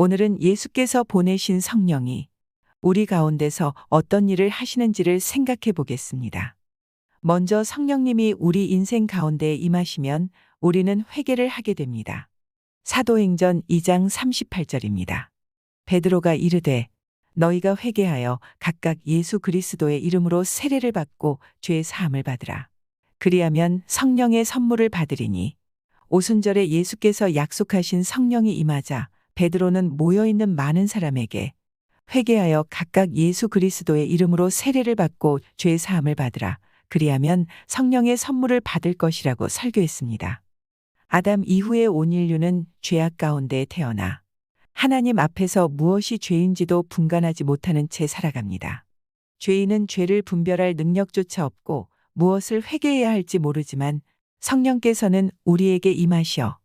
오늘은 예수께서 보내신 성령이 우리 가운데서 어떤 일을 하시는지를 생각해 보겠습니다. 먼저 성령님이 우리 인생 가운데에 임하시면 우리는 회개를 하게 됩니다. 사도행전 2장 38절입니다. 베드로가 이르되 너희가 회개하여 각각 예수 그리스도의 이름으로 세례를 받고 죄의 사함을 받으라. 그리하면 성령의 선물을 받으리니 오순절에 예수께서 약속하신 성령이 임하자 베드로는 모여 있는 많은 사람에게 회개하여 각각 예수 그리스도의 이름으로 세례를 받고 죄의 사함을 받으라. 그리하면 성령의 선물을 받을 것이라고 설교했습니다. 아담 이후에 온 인류는 죄악 가운데 태어나 하나님 앞에서 무엇이 죄인지도 분간하지 못하는 채 살아갑니다. 죄인은 죄를 분별할 능력조차 없고 무엇을 회개해야 할지 모르지만 성령께서는 우리에게 임하시어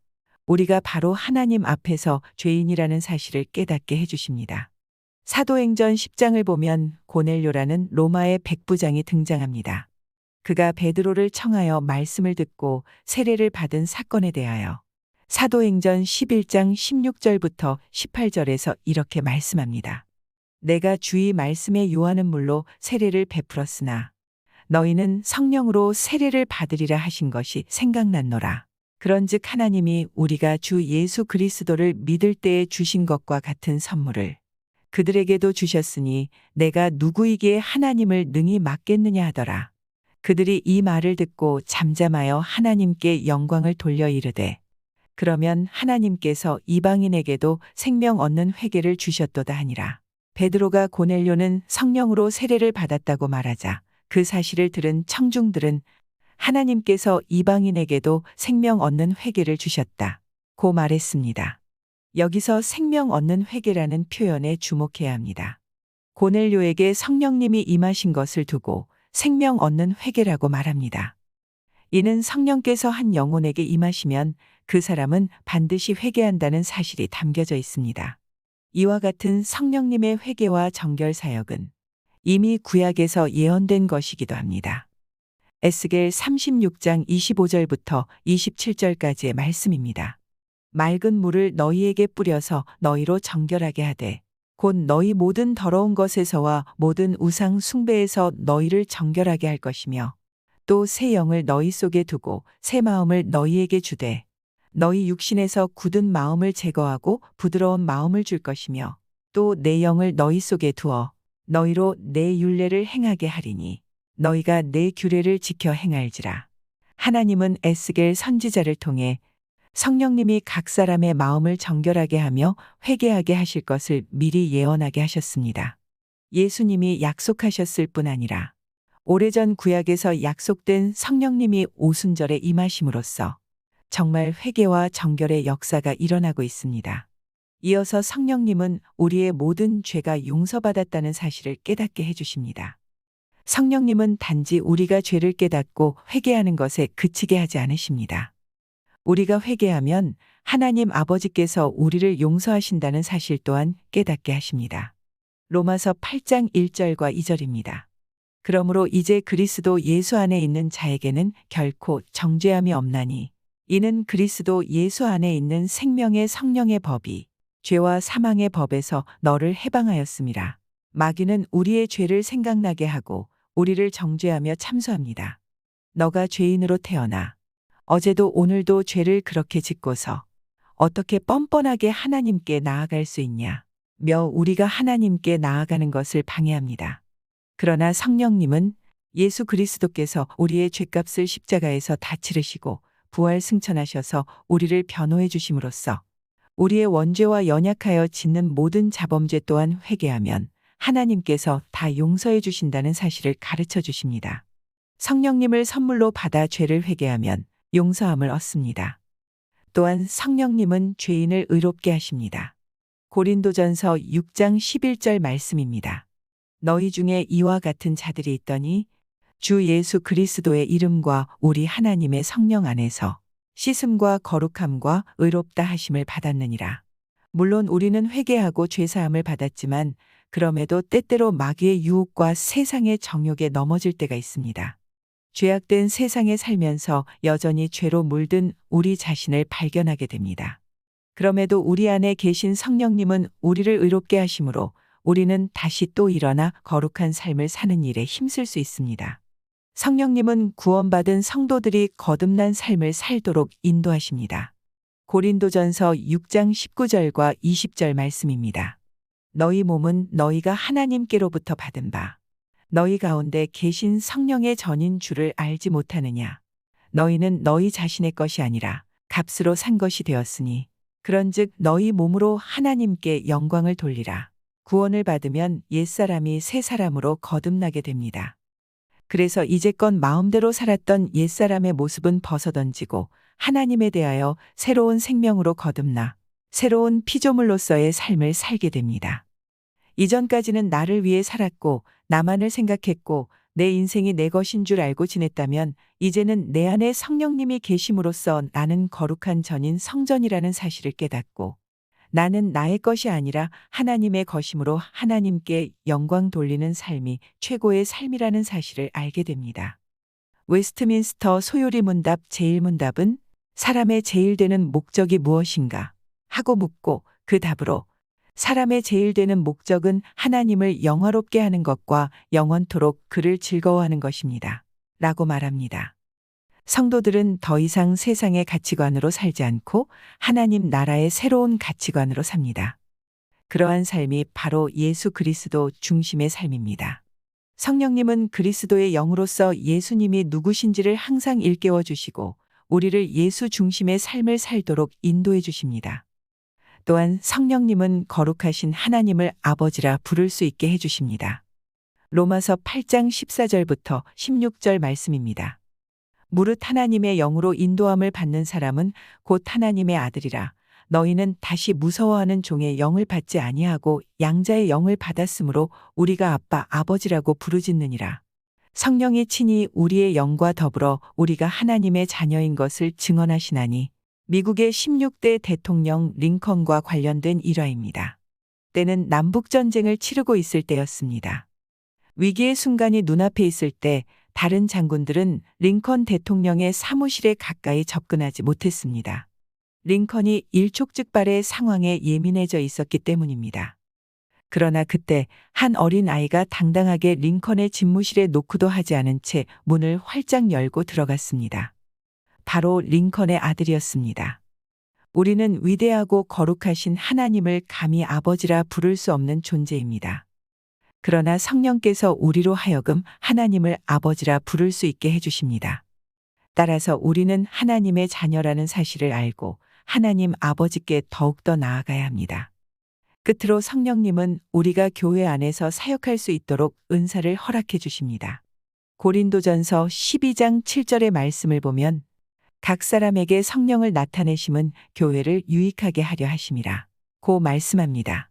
우리가 바로 하나님 앞에서 죄인이라는 사실을 깨닫게 해주십니다. 사도행전 10장을 보면 고넬료라는 로마의 백부장이 등장합니다. 그가 베드로를 청하여 말씀을 듣고 세례를 받은 사건에 대하여 사도행전 11장 16절부터 18절에서 이렇게 말씀합니다. 내가 주의 말씀에 요하는 물로 세례를 베풀었으나 너희는 성령으로 세례를 받으리라 하신 것이 생각났노라. 그런즉 하나님이 우리가 주 예수 그리스도를 믿을 때에 주신 것과 같은 선물을 그들에게도 주셨으니 내가 누구이기에 하나님을 능히 맡겠느냐 하더라. 그들이 이 말을 듣고 잠잠하여 하나님께 영광을 돌려 이르되 그러면 하나님께서 이방인에게도 생명 얻는 회개를 주셨도다 하니라. 베드로가 고넬료는 성령으로 세례를 받았다고 말하자 그 사실을 들은 청중들은 하나님께서 이방인에게도 생명 얻는 회개를 주셨다. 고 말했습니다. 여기서 생명 얻는 회개라는 표현에 주목해야 합니다. 고넬료에게 성령님이 임하신 것을 두고 생명 얻는 회개라고 말합니다. 이는 성령께서 한 영혼에게 임하시면 그 사람은 반드시 회개한다는 사실이 담겨져 있습니다. 이와 같은 성령님의 회개와 정결 사역은 이미 구약에서 예언된 것이기도 합니다. 에스겔 36장 25절부터 27절까지의 말씀입니다. 맑은 물을 너희에게 뿌려서 너희로 정결하게 하되 곧 너희 모든 더러운 것에서와 모든 우상 숭배에서 너희를 정결하게 할 것이며 또 새 영을 너희 속에 두고 새 마음을 너희에게 주되 너희 육신에서 굳은 마음을 제거하고 부드러운 마음을 줄 것이며 또 내 영을 너희 속에 두어 너희로 내 율례를 행하게 하리니 너희가 내 규례를 지켜 행할지라 하나님은 에스겔 선지자를 통해 성령님이 각 사람의 마음을 정결하게 하며 회개하게 하실 것을 미리 예언하게 하셨습니다. 예수님이 약속하셨을 뿐 아니라 오래전 구약에서 약속된 성령님이 오순절에 임하심으로써 정말 회개와 정결의 역사가 일어나고 있습니다. 이어서 성령님은 우리의 모든 죄가 용서받았다는 사실을 깨닫게 해주십니다. 성령님은 단지 우리가 죄를 깨닫고 회개하는 것에 그치게 하지 않으십니다. 우리가 회개하면 하나님 아버지께서 우리를 용서하신다는 사실 또한 깨닫게 하십니다. 로마서 8장 1절과 2절입니다. 그러므로 이제 그리스도 예수 안에 있는 자에게는 결코 정죄함이 없나니 이는 그리스도 예수 안에 있는 생명의 성령의 법이 죄와 사망의 법에서 너를 해방하였습니다. 마귀는 우리의 죄를 생각나게 하고 우리를 정죄하며 참소합니다. 너가 죄인으로 태어나 어제도 오늘도 죄를 그렇게 짓고서 어떻게 뻔뻔하게 하나님께 나아갈 수 있냐? 며 우리가 하나님께 나아가는 것을 방해합니다. 그러나 성령님은 예수 그리스도께서 우리의 죄값을 십자가에서 다 치르시고 부활 승천하셔서 우리를 변호해 주심으로써 우리의 원죄와 연약하여 짓는 모든 자범죄 또한 회개하면 하나님께서 다 용서해 주신다는 사실을 가르쳐 주십니다. 성령님을 선물로 받아 죄를 회개하면 용서함을 얻습니다. 또한 성령님은 죄인을 의롭게 하십니다. 고린도전서 6장 11절 말씀입니다. 너희 중에 이와 같은 자들이 있더니 주 예수 그리스도의 이름과 우리 하나님의 성령 안에서 씻음과 거룩함과 의롭다 하심을 받았느니라. 물론 우리는 회개하고 죄사함을 받았지만 그럼에도 때때로 마귀의 유혹과 세상의 정욕에 넘어질 때가 있습니다. 죄악된 세상에 살면서 여전히 죄로 물든 우리 자신을 발견하게 됩니다. 그럼에도 우리 안에 계신 성령님은 우리를 의롭게 하심으로 우리는 다시 또 일어나 거룩한 삶을 사는 일에 힘쓸 수 있습니다. 성령님은 구원받은 성도들이 거듭난 삶을 살도록 인도하십니다. 고린도전서 6장 19절과 20절 말씀입니다. 너희 몸은 너희가 하나님께로부터 받은 바. 너희 가운데 계신 성령의 전인 줄을 알지 못하느냐. 너희는 너희 자신의 것이 아니라 값으로 산 것이 되었으니 그런즉 너희 몸으로 하나님께 영광을 돌리라. 구원을 받으면 옛사람이 새 사람으로 거듭나게 됩니다. 그래서 이제껏 마음대로 살았던 옛사람의 모습은 벗어던지고 하나님에 대하여 새로운 생명으로 거듭나 새로운 피조물로서의 삶을 살게 됩니다. 이전까지는 나를 위해 살았고 나만을 생각했고 내 인생이 내 것인 줄 알고 지냈다면 이제는 내 안에 성령님이 계심으로써 나는 거룩한 전인 성전이라는 사실을 깨닫고 나는 나의 것이 아니라 하나님의 것이므로 하나님께 영광 돌리는 삶이 최고의 삶이라는 사실을 알게 됩니다. 웨스트민스터 소요리 문답 제1문답은 사람의 제일 되는 목적이 무엇인가? 하고 묻고 그 답으로 사람의 제일 되는 목적은 하나님을 영화롭게 하는 것과 영원토록 그를 즐거워하는 것입니다. 라고 말합니다. 성도들은 더 이상 세상의 가치관으로 살지 않고 하나님 나라의 새로운 가치관으로 삽니다. 그러한 삶이 바로 예수 그리스도 중심의 삶입니다. 성령님은 그리스도의 영으로서 예수님이 누구신지를 항상 일깨워 주시고 우리를 예수 중심의 삶을 살도록 인도해 주십니다. 또한 성령님은 거룩하신 하나님을 아버지라 부를 수 있게 해 주십니다. 로마서 8장 14절부터 16절 말씀입니다. 무릇 하나님의 영으로 인도함을 받는 사람은 곧 하나님의 아들이라 너희는 다시 무서워하는 종의 영을 받지 아니하고 양자의 영을 받았으므로 우리가 아빠 아버지라고 부르짖느니라. 성령이 친히 우리의 영과 더불어 우리가 하나님의 자녀인 것을 증언하시나니 미국의 16대 대통령 링컨과 관련된 일화입니다. 때는 남북전쟁을 치르고 있을 때였습니다. 위기의 순간이 눈앞에 있을 때 다른 장군들은 링컨 대통령의 사무실에 가까이 접근하지 못했습니다. 링컨이 일촉즉발의 상황에 예민해져 있었기 때문입니다. 그러나 그때 한 어린 아이가 당당하게 링컨의 집무실에 노크도 하지 않은 채 문을 활짝 열고 들어갔습니다. 바로 링컨의 아들이었습니다. 우리는 위대하고 거룩하신 하나님을 감히 아버지라 부를 수 없는 존재입니다. 그러나 성령께서 우리로 하여금 하나님을 아버지라 부를 수 있게 해주십니다. 따라서 우리는 하나님의 자녀라는 사실을 알고 하나님 아버지께 더욱더 나아가야 합니다. 끝으로 성령님은 우리가 교회 안에서 사역할 수 있도록 은사를 허락해 주십니다. 고린도전서 12장 7절의 말씀을 보면 각 사람에게 성령을 나타내심은 교회를 유익하게 하려 하심이라. 고 말씀합니다.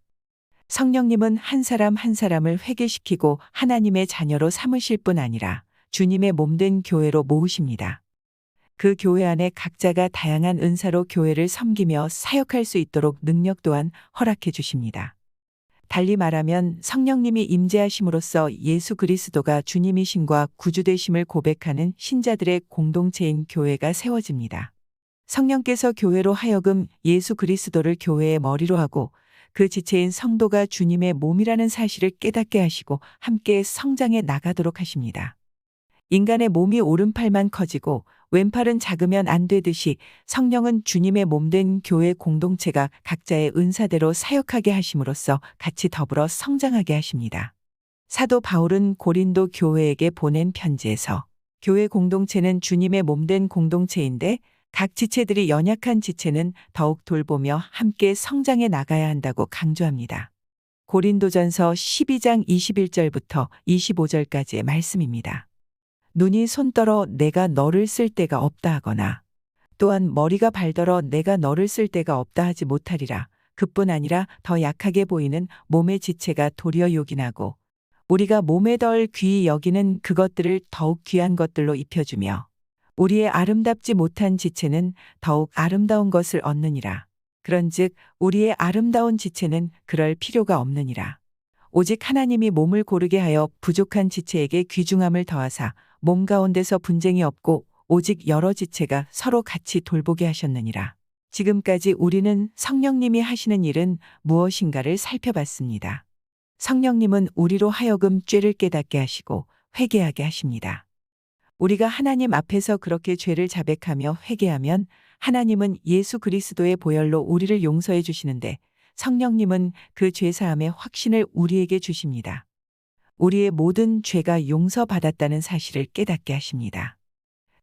성령님은 한 사람 한 사람을 회개시키고 하나님의 자녀로 삼으실 뿐 아니라 주님의 몸된 교회로 모으십니다. 그 교회 안에 각자가 다양한 은사로 교회를 섬기며 사역할 수 있도록 능력 또한 허락해 주십니다. 달리 말하면 성령님이 임재하심으로써 예수 그리스도가 주님이심과 구주되심을 고백하는 신자들의 공동체인 교회가 세워집니다. 성령께서 교회로 하여금 예수 그리스도를 교회의 머리로 하고 그 지체인 성도가 주님의 몸이라는 사실을 깨닫게 하시고 함께 성장해 나가도록 하십니다. 인간의 몸이 오른팔만 커지고 왼팔은 작으면 안 되듯이 성령은 주님의 몸된 교회 공동체가 각자의 은사대로 사역하게 하심으로써 같이 더불어 성장하게 하십니다. 사도 바울은 고린도 교회에게 보낸 편지에서 교회 공동체는 주님의 몸된 공동체인데 각 지체들이 연약한 지체는 더욱 돌보며 함께 성장해 나가야 한다고 강조합니다. 고린도전서 12장 21절부터 25절까지의 말씀입니다. 눈이 손떨어 내가 너를 쓸 데가 없다 하거나 또한 머리가 발더러 내가 너를 쓸 데가 없다 하지 못하리라. 그뿐 아니라 더 약하게 보이는 몸의 지체가 도리어 요긴하고 우리가 몸에 덜 귀히 여기는 그것들을 더욱 귀한 것들로 입혀주며 우리의 아름답지 못한 지체는 더욱 아름다운 것을 얻느니라. 그런즉 우리의 아름다운 지체는 그럴 필요가 없느니라. 오직 하나님이 몸을 고르게 하여 부족한 지체에게 귀중함을 더하사 몸 가운데서 분쟁이 없고 오직 여러 지체가 서로 같이 돌보게 하셨느니라. 지금까지 우리는 성령님이 하시는 일은 무엇인가를 살펴봤습니다. 성령님은 우리로 하여금 죄를 깨닫게 하시고 회개하게 하십니다. 우리가 하나님 앞에서 그렇게 죄를 자백하며 회개하면 하나님은 예수 그리스도의 보혈로 우리를 용서해 주시는데 성령님은 그 죄사함의 확신을 우리에게 주십니다. 우리의 모든 죄가 용서받았다는 사실을 깨닫게 하십니다.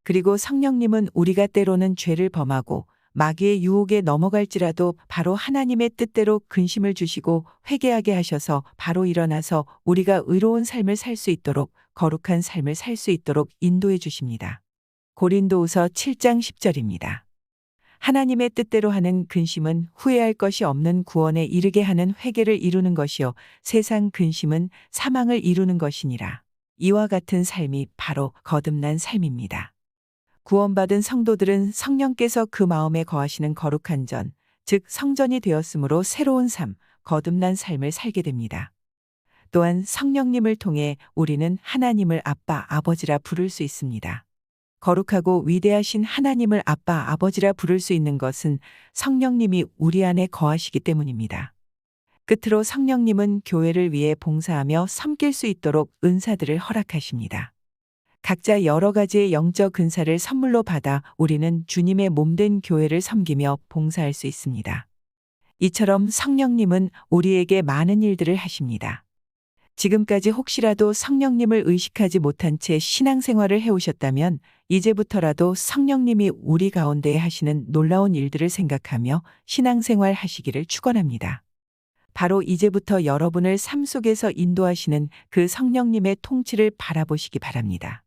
그리고 성령님은 우리가 때로는 죄를 범하고 마귀의 유혹에 넘어갈지라도 바로 하나님의 뜻대로 근심을 주시고 회개하게 하셔서 바로 일어나서 우리가 의로운 삶을 살 수 있도록 거룩한 삶을 살 수 있도록 인도해 주십니다. 고린도후서 7장 10절입니다. 하나님의 뜻대로 하는 근심은 후회할 것이 없는 구원에 이르게 하는 회개를 이루는 것이요 세상 근심은 사망을 이루는 것이니라. 이와 같은 삶이 바로 거듭난 삶입니다. 구원받은 성도들은 성령께서 그 마음에 거하시는 거룩한 전, 즉 성전이 되었으므로 새로운 삶, 거듭난 삶을 살게 됩니다. 또한 성령님을 통해 우리는 하나님을 아빠, 아버지라 부를 수 있습니다. 거룩하고 위대하신 하나님을 아빠, 아버지라 부를 수 있는 것은 성령님이 우리 안에 거하시기 때문입니다. 끝으로 성령님은 교회를 위해 봉사하며 섬길 수 있도록 은사들을 허락하십니다. 각자 여러 가지의 영적 은사를 선물로 받아 우리는 주님의 몸된 교회를 섬기며 봉사할 수 있습니다. 이처럼 성령님은 우리에게 많은 일들을 하십니다. 지금까지 혹시라도 성령님을 의식하지 못한 채 신앙생활을 해오셨다면 이제부터라도 성령님이 우리 가운데 하시는 놀라운 일들을 생각하며 신앙생활 하시기를 축원합니다. 바로 이제부터 여러분을 삶 속에서 인도하시는 그 성령님의 통치를 바라보시기 바랍니다.